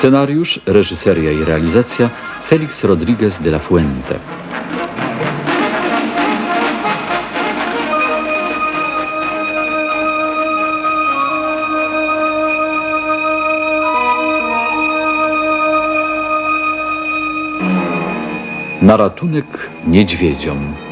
Scenariusz, reżyseria i realizacja Felix Rodriguez de la Fuente. Na ratunek niedźwiedziom.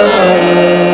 Amen.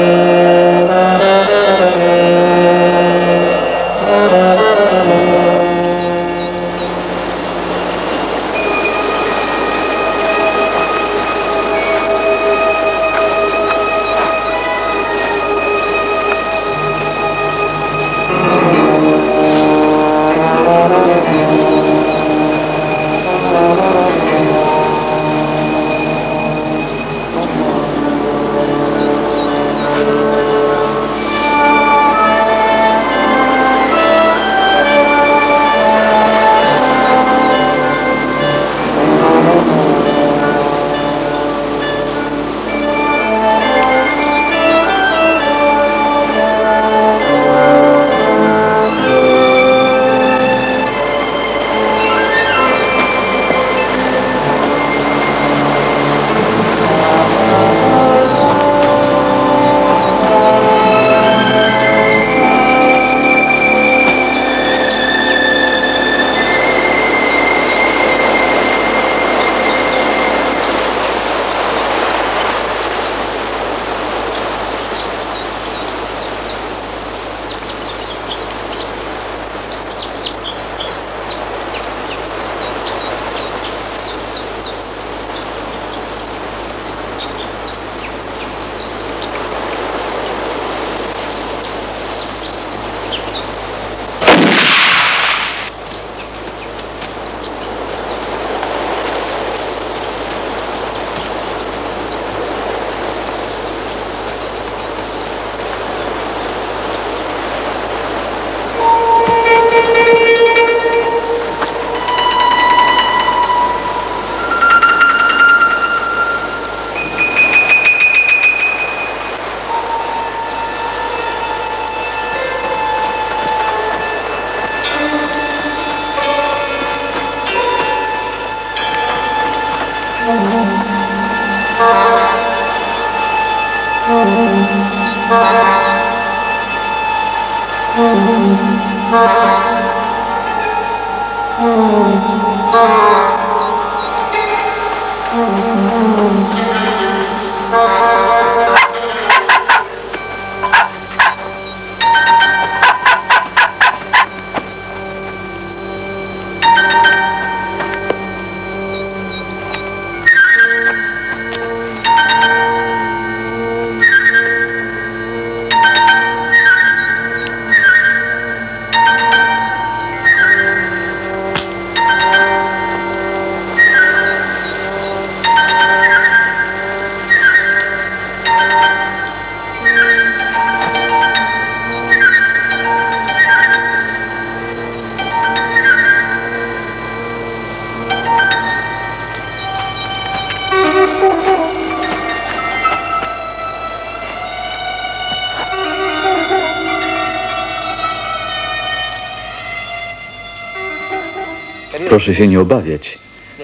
Proszę się nie obawiać.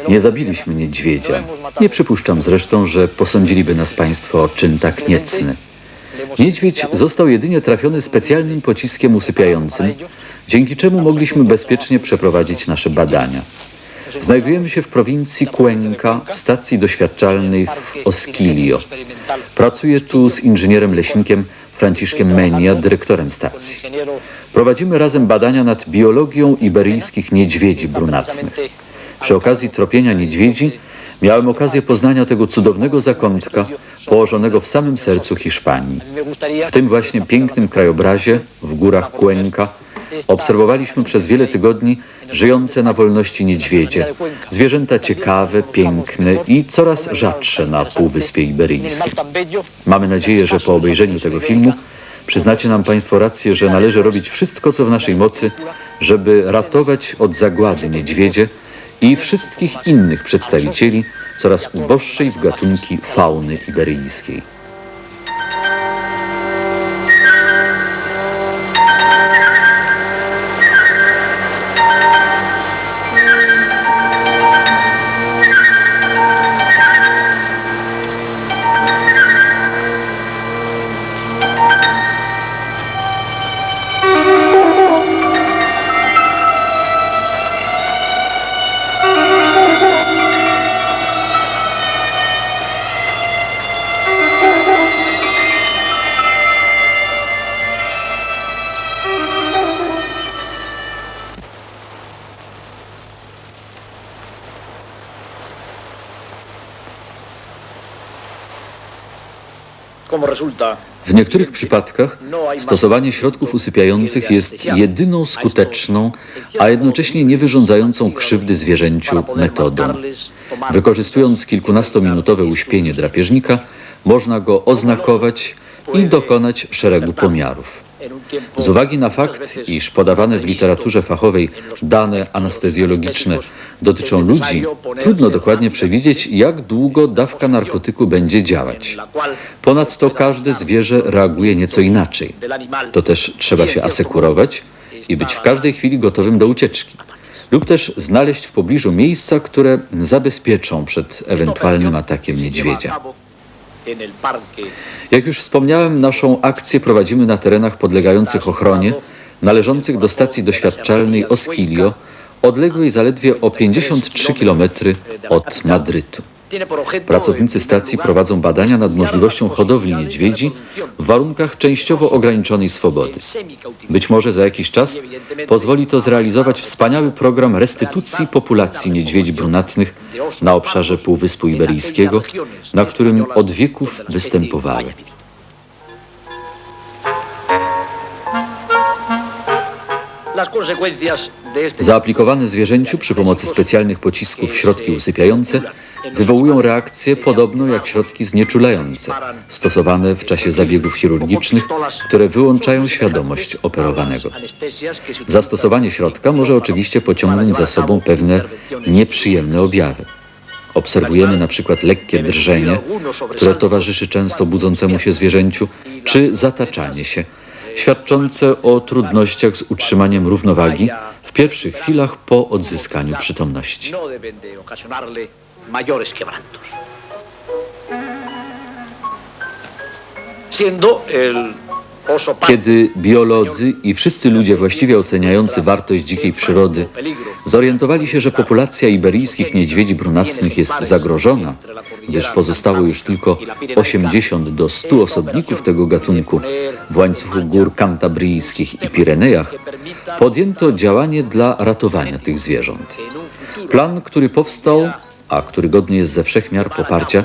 Nie zabiliśmy niedźwiedzia. Nie przypuszczam zresztą, że posądziliby nas państwo o czyn tak niecny. Niedźwiedź został jedynie trafiony specjalnym pociskiem usypiającym, dzięki czemu mogliśmy bezpiecznie przeprowadzić nasze badania. Znajdujemy się w prowincji Cuenca, stacji doświadczalnej w Osquilio. Pracuję tu z inżynierem leśnikiem Franciszkiem Menia, dyrektorem stacji. Prowadzimy razem badania nad biologią iberyjskich niedźwiedzi brunatnych. Przy okazji tropienia niedźwiedzi miałem okazję poznania tego cudownego zakątka położonego w samym sercu Hiszpanii. W tym właśnie pięknym krajobrazie w górach Cuenca obserwowaliśmy przez wiele tygodni żyjące na wolności niedźwiedzie, zwierzęta ciekawe, piękne i coraz rzadsze na Półwyspie Iberyjskim. Mamy nadzieję, że po obejrzeniu tego filmu przyznacie nam Państwo rację, że należy robić wszystko, co w naszej mocy, żeby ratować od zagłady niedźwiedzie i wszystkich innych przedstawicieli coraz uboższej w gatunki fauny iberyjskiej. W niektórych przypadkach stosowanie środków usypiających jest jedyną skuteczną, a jednocześnie nie wyrządzającą krzywdy zwierzęciu metodą. Wykorzystując kilkunastominutowe uśpienie drapieżnika, można go oznakować i dokonać szeregu pomiarów. Z uwagi na fakt, iż podawane w literaturze fachowej dane anestezjologiczne dotyczą ludzi, trudno dokładnie przewidzieć, jak długo dawka narkotyku będzie działać. Ponadto każde zwierzę reaguje nieco inaczej. To też trzeba się asekurować i być w każdej chwili gotowym do ucieczki. Lub też znaleźć w pobliżu miejsca, które zabezpieczą przed ewentualnym atakiem niedźwiedzia. Jak już wspomniałem, naszą akcję prowadzimy na terenach podlegających ochronie, należących do stacji doświadczalnej Osquilio, odległej zaledwie o 53 km od Madrytu. Pracownicy stacji prowadzą badania nad możliwością hodowli niedźwiedzi w warunkach częściowo ograniczonej swobody. Być może za jakiś czas pozwoli to zrealizować wspaniały program restytucji populacji niedźwiedzi brunatnych na obszarze Półwyspu Iberyjskiego, na którym od wieków występowały. Zaaplikowane zwierzęciu przy pomocy specjalnych pocisków środki usypiające wywołują reakcje podobno jak środki znieczulające, stosowane w czasie zabiegów chirurgicznych, które wyłączają świadomość operowanego. Zastosowanie środka może oczywiście pociągnąć za sobą pewne nieprzyjemne objawy. Obserwujemy na przykład lekkie drżenie, które towarzyszy często budzącemu się zwierzęciu, czy zataczanie się, świadczące o trudnościach z utrzymaniem równowagi w pierwszych chwilach po odzyskaniu przytomności. Mayores quebrantos. Kiedy biolodzy i wszyscy ludzie właściwie oceniający wartość dzikiej przyrody zorientowali się, że populacja iberyjskich niedźwiedzi brunatnych jest zagrożona, gdyż pozostało już tylko 80 do 100 osobników tego gatunku w łańcuchu gór kantabryjskich i Pirenejach, podjęto działanie dla ratowania tych zwierząt. Plan, który powstał, a który godny jest ze wszechmiar poparcia,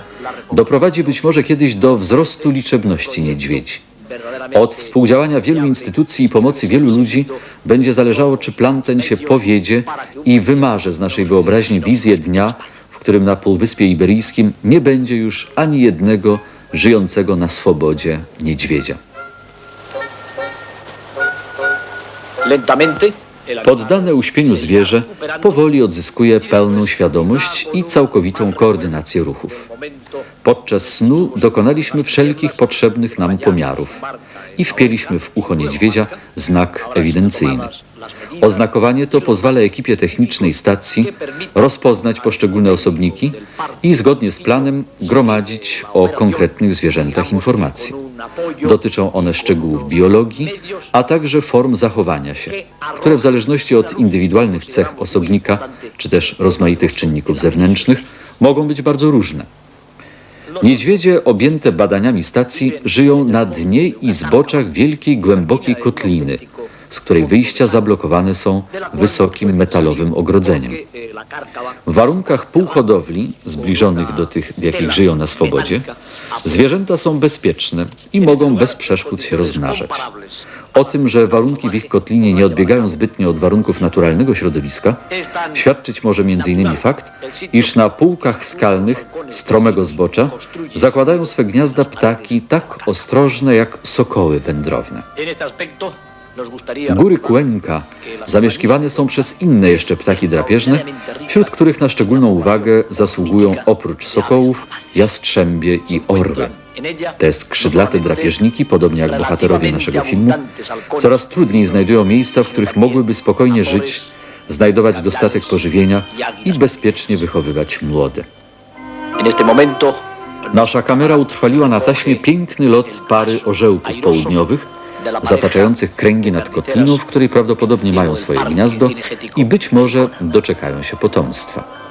doprowadzi być może kiedyś do wzrostu liczebności niedźwiedzi. Od współdziałania wielu instytucji i pomocy wielu ludzi będzie zależało, czy plan ten się powiedzie i wymarze z naszej wyobraźni wizję dnia, w którym na Półwyspie Iberyjskim nie będzie już ani jednego żyjącego na swobodzie niedźwiedzia. Lentamente, Poddane uśpieniu zwierzę powoli odzyskuje pełną świadomość i całkowitą koordynację ruchów. Podczas snu dokonaliśmy wszelkich potrzebnych nam pomiarów i wpieliśmy w ucho niedźwiedzia znak ewidencyjny. Oznakowanie to pozwala ekipie technicznej stacji rozpoznać poszczególne osobniki i zgodnie z planem gromadzić o konkretnych zwierzętach informacje. Dotyczą one szczegółów biologii, a także form zachowania się, które w zależności od indywidualnych cech osobnika czy też rozmaitych czynników zewnętrznych mogą być bardzo różne. Niedźwiedzie objęte badaniami stacji żyją na dnie i zboczach wielkiej, głębokiej kotliny, z której wyjścia zablokowane są wysokim metalowym ogrodzeniem. W warunkach półhodowli, zbliżonych do tych, w jakich żyją na swobodzie, zwierzęta są bezpieczne i mogą bez przeszkód się rozmnażać. O tym, że warunki w ich kotlinie nie odbiegają zbytnio od warunków naturalnego środowiska, świadczyć może m.in. fakt, iż na półkach skalnych stromego zbocza zakładają swe gniazda ptaki tak ostrożne jak sokoły wędrowne. Góry Cuenca zamieszkiwane są przez inne jeszcze ptaki drapieżne, wśród których na szczególną uwagę zasługują oprócz sokołów jastrzębie i orły. Te skrzydlate drapieżniki, podobnie jak bohaterowie naszego filmu, coraz trudniej znajdują miejsca, w których mogłyby spokojnie żyć, znajdować dostatek pożywienia i bezpiecznie wychowywać młode. Nasza kamera utrwaliła na taśmie piękny lot pary orzełków południowych, zataczających kręgi nad kotliną, w której prawdopodobnie mają swoje gniazdo i być może doczekają się potomstwa.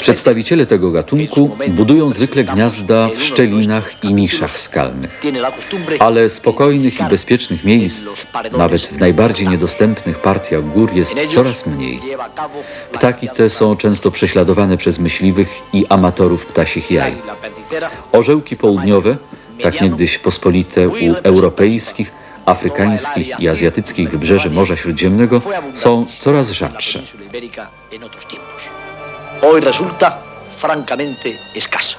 Przedstawiciele tego gatunku budują zwykle gniazda w szczelinach i niszach skalnych. Ale spokojnych i bezpiecznych miejsc, nawet w najbardziej niedostępnych partiach gór, jest coraz mniej. Ptaki te są często prześladowane przez myśliwych i amatorów ptasich jaj. Orzełki południowe, tak niegdyś pospolite u europejskich, afrykańskich i azjatyckich wybrzeży Morza Śródziemnego, są coraz rzadsze. Hoy resulta francamente escasa.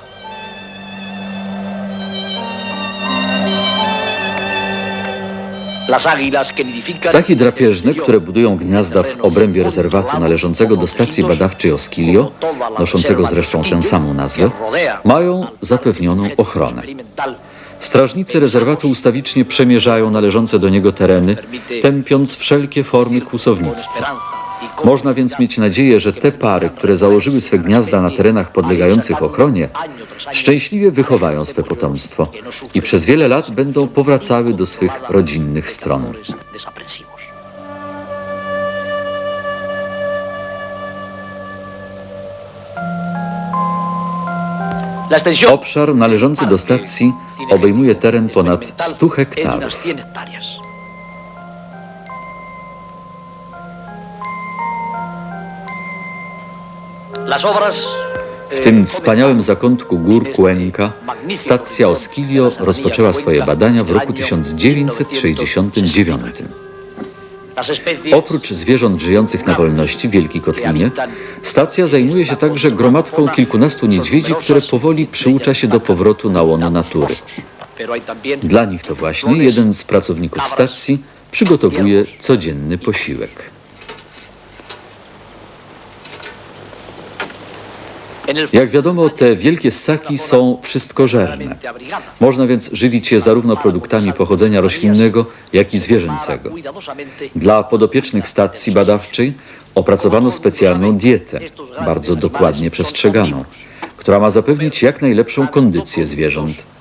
Ptaki drapieżne, które budują gniazda w obrębie rezerwatu należącego do stacji badawczej Oskilio, noszącego zresztą tę samą nazwę, mają zapewnioną ochronę. Strażnicy rezerwatu ustawicznie przemierzają należące do niego tereny, tępiąc wszelkie formy kłusownictwa. Można więc mieć nadzieję, że te pary, które założyły swe gniazda na terenach podlegających ochronie, szczęśliwie wychowają swe potomstwo i przez wiele lat będą powracały do swych rodzinnych stron. Obszar należący do stacji obejmuje teren ponad 100 es de unas hektarów. W tym wspaniałym zakątku gór Cuenca stacja Oskilio rozpoczęła swoje badania w roku 1969. Oprócz zwierząt żyjących na wolności w Wielkiej Kotlinie, stacja zajmuje się także gromadką kilkunastu niedźwiedzi, które powoli przyucza się do powrotu na łono natury. Dla nich to właśnie jeden z pracowników stacji przygotowuje codzienny posiłek. Jak wiadomo, te wielkie ssaki są wszystkożerne. Można więc żywić się zarówno produktami pochodzenia roślinnego, jak i zwierzęcego. Dla podopiecznych stacji badawczej opracowano specjalną dietę, bardzo dokładnie przestrzeganą. która ma zapewnić jak najlepszą kondycję zwierząt.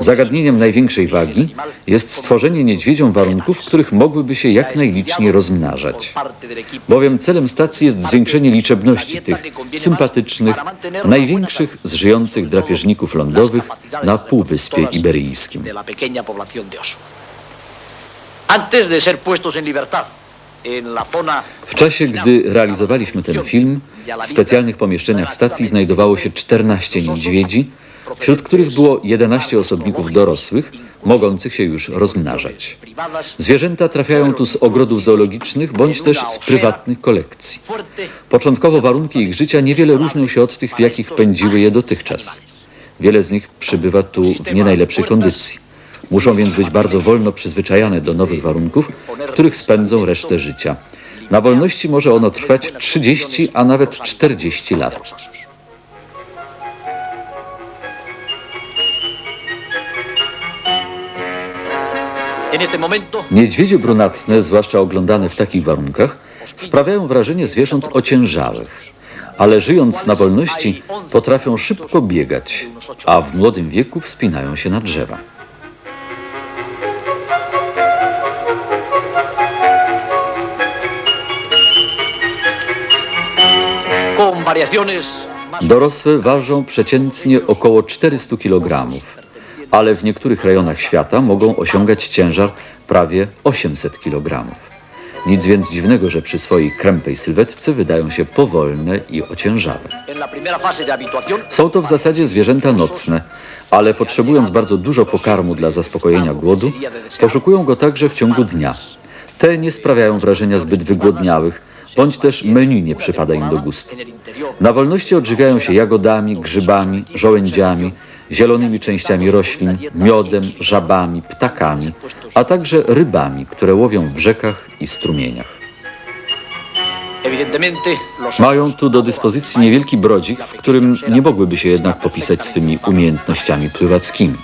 Zagadnieniem największej wagi jest stworzenie niedźwiedziom warunków, w których mogłyby się jak najliczniej rozmnażać. Bowiem celem stacji jest zwiększenie liczebności tych sympatycznych, największych z żyjących drapieżników lądowych na Półwyspie Iberyjskim. W czasie, gdy realizowaliśmy ten film, w specjalnych pomieszczeniach stacji znajdowało się 14 niedźwiedzi, wśród których było 11 osobników dorosłych, mogących się już rozmnażać. Zwierzęta trafiają tu z ogrodów zoologicznych bądź też z prywatnych kolekcji. Początkowo warunki ich życia niewiele różnią się od tych, w jakich pędziły je dotychczas. Wiele z nich przybywa tu w nie najlepszej kondycji. Muszą więc być bardzo wolno przyzwyczajane do nowych warunków, w których spędzą resztę życia. Na wolności może ono trwać 30, a nawet 40 lat. Niedźwiedzie brunatne, zwłaszcza oglądane w takich warunkach, sprawiają wrażenie zwierząt ociężałych, ale żyjąc na wolności potrafią szybko biegać, a w młodym wieku wspinają się na drzewa. Dorosłe ważą przeciętnie około 400 kg, ale w niektórych rejonach świata mogą osiągać ciężar prawie 800 kg. Nic więc dziwnego, że przy swojej krępej sylwetce wydają się powolne i ociężałe. Są to w zasadzie zwierzęta nocne, ale potrzebując bardzo dużo pokarmu dla zaspokojenia głodu, poszukują go także w ciągu dnia. Te nie sprawiają wrażenia zbyt wygłodniałych, bądź też menu nie przypada im do gustu. Na wolności odżywiają się jagodami, grzybami, żołędziami, zielonymi częściami roślin, miodem, żabami, ptakami, a także rybami, które łowią w rzekach i strumieniach. Mają tu do dyspozycji niewielki brodzik, w którym nie mogłyby się jednak popisać swymi umiejętnościami pływackimi.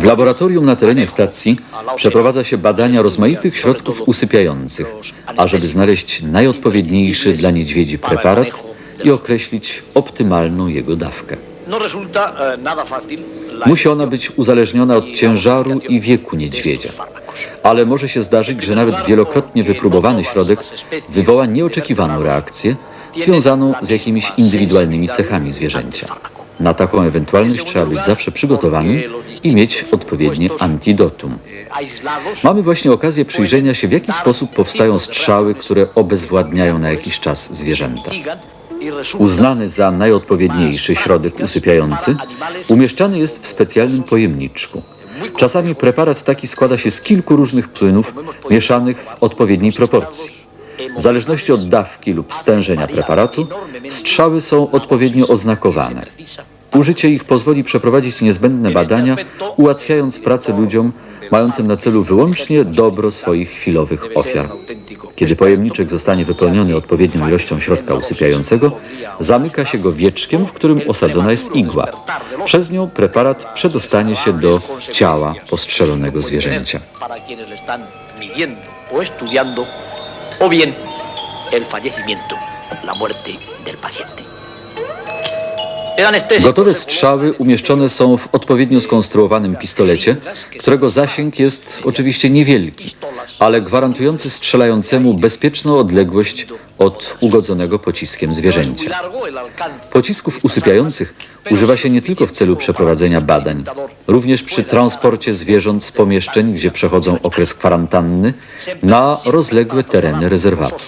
W laboratorium na terenie stacji przeprowadza się badania rozmaitych środków usypiających, ażeby znaleźć najodpowiedniejszy dla niedźwiedzi preparat i określić optymalną jego dawkę. no la Musi ona być uzależniona od ciężaru i wieku niedźwiedzia. Ale może się zdarzyć, że nawet wielokrotnie wypróbowany środek wywoła nieoczekiwaną reakcję związaną z jakimiś indywidualnymi cechami zwierzęcia. Na taką ewentualność trzeba być zawsze przygotowanym i mieć odpowiednie antidotum. Mamy właśnie okazję przyjrzenia się, w jaki sposób powstają strzały, które obezwładniają na jakiś czas zwierzęta. Uznany za najodpowiedniejszy środek usypiający, umieszczany jest w specjalnym pojemniczku. Czasami preparat taki składa się z kilku różnych plynów mieszanych w odpowiedniej proporcji. W zależności od dawki lub stężenia preparatu, strzały są odpowiednio oznakowane. Użycie ich pozwoli przeprowadzić niezbędne badania, ułatwiając pracę ludziom mającym na celu wyłącznie dobro swoich chwilowych ofiar. Kiedy pojemniczek zostanie wypełniony odpowiednią ilością środka usypiającego, zamyka się go wieczkiem, w którym osadzona jest igła. Przez nią preparat przedostanie się do ciała postrzelonego zwierzęcia. O bien el fallecimiento, la muerte del paciente. Gotowe strzały umieszczone są w odpowiednio skonstruowanym pistolecie, którego zasięg jest oczywiście niewielki, ale gwarantujący strzelającemu bezpieczną odległość od ugodzonego pociskiem zwierzęcia. Pocisków usypiających używa się nie tylko w celu przeprowadzenia badań, również przy transporcie zwierząt z pomieszczeń, gdzie przechodzą okres kwarantanny, na rozległe tereny rezerwatu.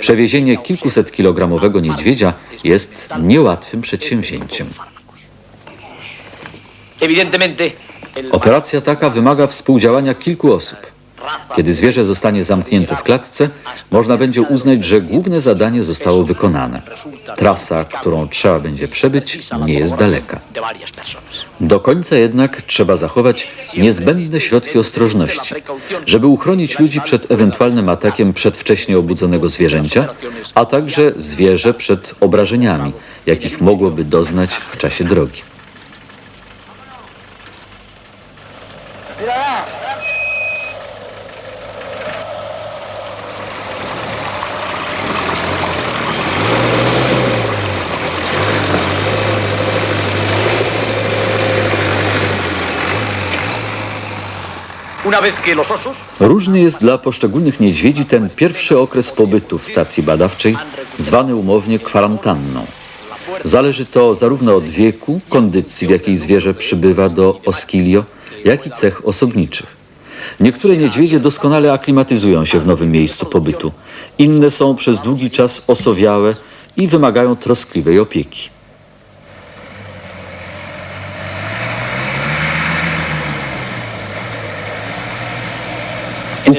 Przewiezienie kilkuset kilogramowego niedźwiedzia jest niełatwym przedsięwzięciem. Operacja taka wymaga współdziałania kilku osób. Kiedy zwierzę zostanie zamknięte w klatce, można będzie uznać, że główne zadanie zostało wykonane. Trasa, którą trzeba będzie przebyć, nie jest daleka. Do końca jednak trzeba zachować niezbędne środki ostrożności, żeby uchronić ludzi przed ewentualnym atakiem przedwcześnie obudzonego zwierzęcia, a także zwierzę przed obrażeniami, jakich mogłoby doznać w czasie drogi. Różny jest dla poszczególnych niedźwiedzi ten pierwszy okres pobytu w stacji badawczej, zwany umownie kwarantanną. Zależy to zarówno od wieku, kondycji, w jakiej zwierzę przybywa do Oskilio, jak i cech osobniczych. Niektóre niedźwiedzie doskonale aklimatyzują się w nowym miejscu pobytu. Inne są przez długi czas osowiałe i wymagają troskliwej opieki.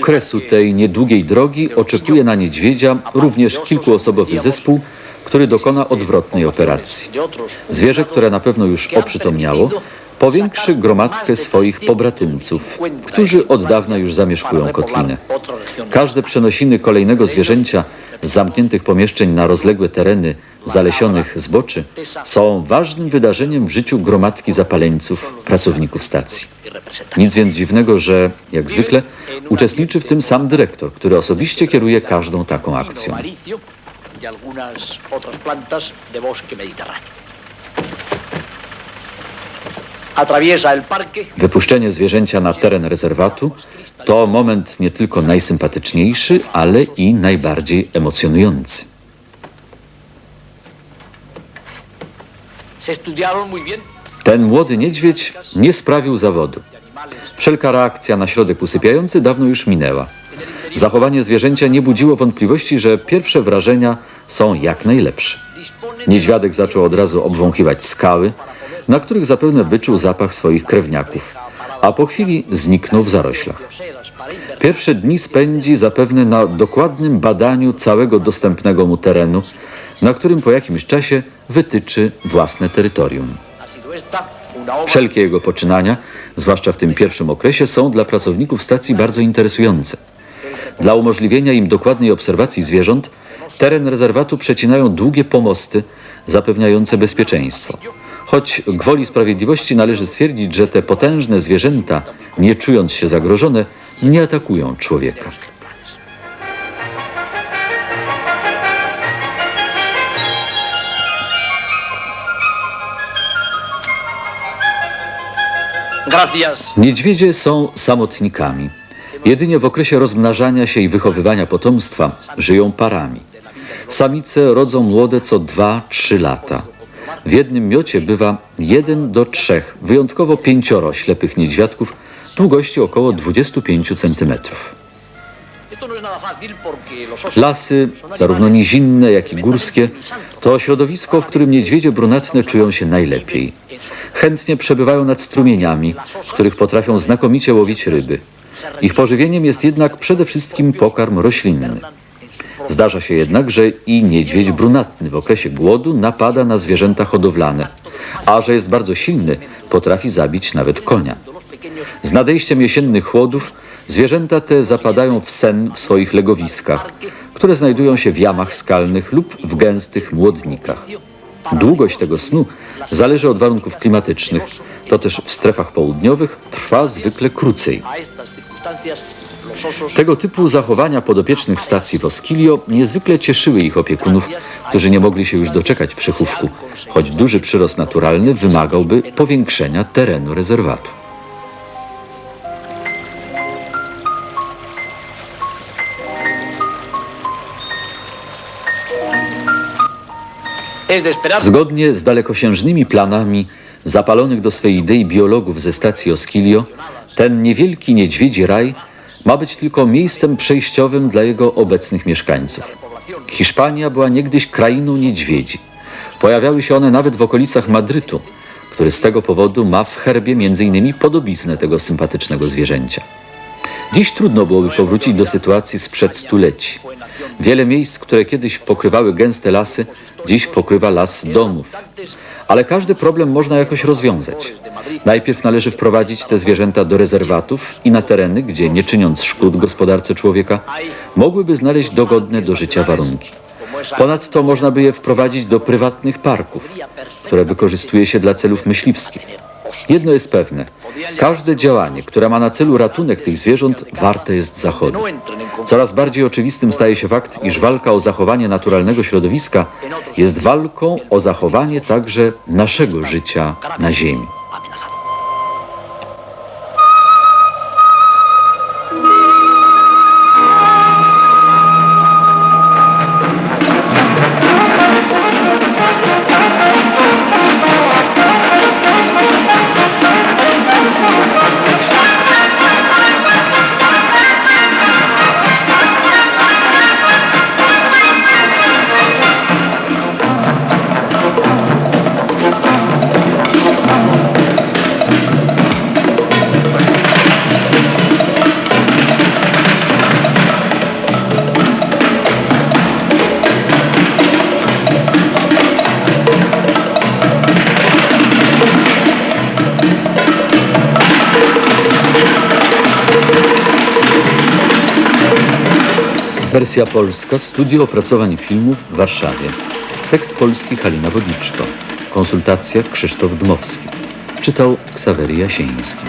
U kresu tej niedługiej drogi oczekuje na niedźwiedzia również kilkuosobowy zespół, który dokona odwrotnej operacji. Zwierzę, które na pewno już oprzytomniało, powiększy gromadkę swoich pobratymców, którzy od dawna już zamieszkują kotlinę. Każde przenosiny kolejnego zwierzęcia z zamkniętych pomieszczeń na rozległe tereny zalesionych zboczy są ważnym wydarzeniem w życiu gromadki zapaleńców, pracowników stacji. Nic więc dziwnego, że, jak zwykle, uczestniczy w tym sam dyrektor, który osobiście kieruje każdą taką akcją. Y algunas otras plantas de bosque mediterráneo. Wypuszczenie zwierzęcia na teren rezerwatu to moment nie tylko najsympatyczniejszy, ale i najbardziej emocjonujący. Ten młody niedźwiedź nie sprawił zawodu. Wszelka reakcja na środek usypiający dawno już minęła. Zachowanie zwierzęcia nie budziło wątpliwości, że pierwsze wrażenia są jak najlepsze. Niedźwiadek zaczął od razu obwąchiwać skały, na których zapewne wyczuł zapach swoich krewniaków, a po chwili zniknął w zaroślach. Pierwsze dni spędzi zapewne na dokładnym badaniu całego dostępnego mu terenu, na którym po jakimś czasie wytyczy własne terytorium. Wszelkie jego poczynania, zwłaszcza w tym pierwszym okresie, są dla pracowników stacji bardzo interesujące. Dla umożliwienia im dokładnej obserwacji zwierząt, teren rezerwatu przecinają długie pomosty zapewniające bezpieczeństwo. Choć gwoli sprawiedliwości należy stwierdzić, że te potężne zwierzęta, nie czując się zagrożone, nie atakują człowieka. Niedźwiedzie są samotnikami. Jedynie w okresie rozmnażania się i wychowywania potomstwa żyją parami. Samice rodzą młode co 2-3 lata. W jednym miocie bywa 1 do 3, wyjątkowo pięcioro ślepych niedźwiadków długości około 25 cm. Lasy, zarówno nizinne, jak i górskie, to środowisko, w którym niedźwiedzie brunatne czują się najlepiej. Chętnie przebywają nad strumieniami, w których potrafią znakomicie łowić ryby. Ich pożywieniem jest jednak przede wszystkim pokarm roślinny. Zdarza się jednak, że i niedźwiedź brunatny w okresie głodu napada na zwierzęta hodowlane, a że jest bardzo silny, potrafi zabić nawet konia. Z nadejściem jesiennych chłodów zwierzęta te zapadają w sen w swoich legowiskach, które znajdują się w jamach skalnych lub w gęstych młodnikach. Długość tego snu zależy od warunków klimatycznych. To też w strefach południowych trwa zwykle krócej. Tego typu zachowania podopiecznych stacji w Oskilio niezwykle cieszyły ich opiekunów, którzy nie mogli się już doczekać przychówku, choć duży przyrost naturalny wymagałby powiększenia terenu rezerwatu. Zgodnie z dalekosiężnymi planami zapalonych do swej idei biologów ze stacji Oskilio, ten niewielki niedźwiedzi raj ma być tylko miejscem przejściowym dla jego obecnych mieszkańców. Hiszpania była niegdyś krainą niedźwiedzi. Pojawiały się one nawet w okolicach Madrytu, który z tego powodu ma w herbie m.in. podobiznę tego sympatycznego zwierzęcia. Dziś trudno byłoby powrócić do sytuacji sprzed stuleci. Wiele miejsc, które kiedyś pokrywały gęste lasy, dziś pokrywa las domów. Ale każdy problem można jakoś rozwiązać. Najpierw należy wprowadzić te zwierzęta do rezerwatów i na tereny, gdzie nie czyniąc szkód gospodarce człowieka, mogłyby znaleźć dogodne do życia warunki. Ponadto można by je wprowadzić do prywatnych parków, które wykorzystuje się dla celów myśliwskich. Jedno jest pewne. Każde działanie, które ma na celu ratunek tych zwierząt, warte jest zachodu. Coraz bardziej oczywistym staje się fakt, iż walka o zachowanie naturalnego środowiska jest walką o zachowanie także naszego życia na Ziemi. Wersja polska Studio Opracowań Filmów w Warszawie. Tekst polski Halina Wodiczko. Konsultacja Krzysztof Dmowski. Czytał Ksawery Jasieński.